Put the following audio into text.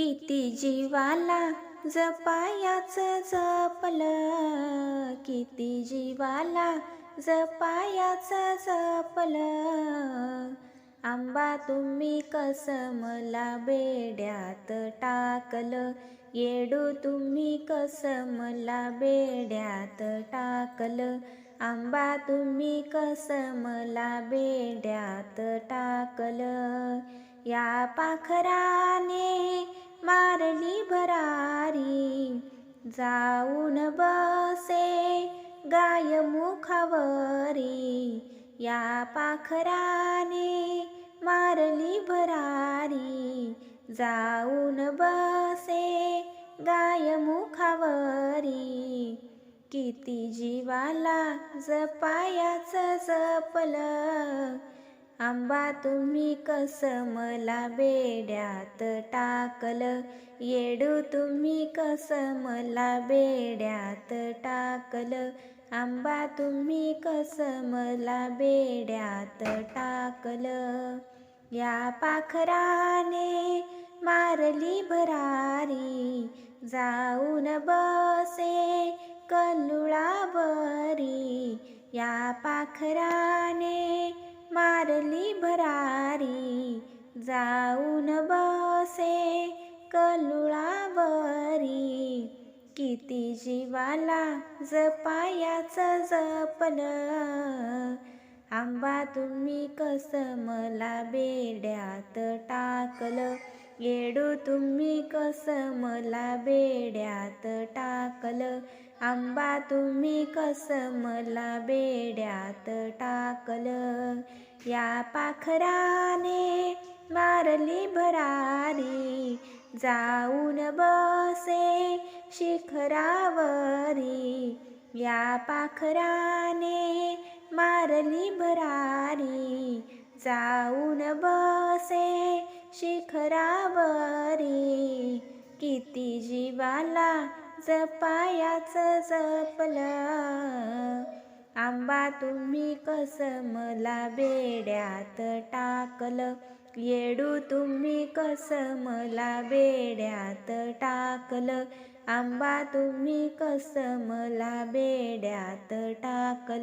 किती जीवाला जपायाच जपलं. किती जीवाला जपायाच जपलं. आंबा तुम्ही कसमला बेड्यात टाकलं. येडू तुम्ही कसमला बेड्यात टाकलं. आंबा तुम्ही कस मला बेड्यात टाकलं. या पाखराने मारली भरारी. जाऊन बसे गाय मुखावरी. या पाखराने मारली भरारी. जाऊन बसे गाय मुखावरी. किती जीवाला जपायाच जपलं. आंबा तुम्ही कस मला बेड्यात टाकलं? येडू तुम्ही कस मला बेड्यात टाकलं? आंबा तुम्ही कस मला बेड्यात टाकलं? या पाखराने मारली भरारी जाऊन बसे कल्लुळावरी या पाखराने मारली भरारी. जाऊन बसे कलुळावरी. किती जीवाला जपायाचं जपलं आंबा तुम्ही कसं मला बेड्यात टाकलं? येडू तुम्ही कसं मला बेड्यात टाकलं? आंबा तुम्ही कसं मला बेड्यात टाकलं? या पाखराने मारली भरारी. जाऊन बसे शिखरावरी. या पाखराने मारली भरारी. जाऊन बसे शिखरावरी. किती जीवाला जपायाच जपलं. आंबा तुम्ही कस मला बेड्यात टाकलं? येडू तुम्ही कस मला बेड्यात टाकलं? आंबा तुम्ही कस मला बेड्यात टाकलं?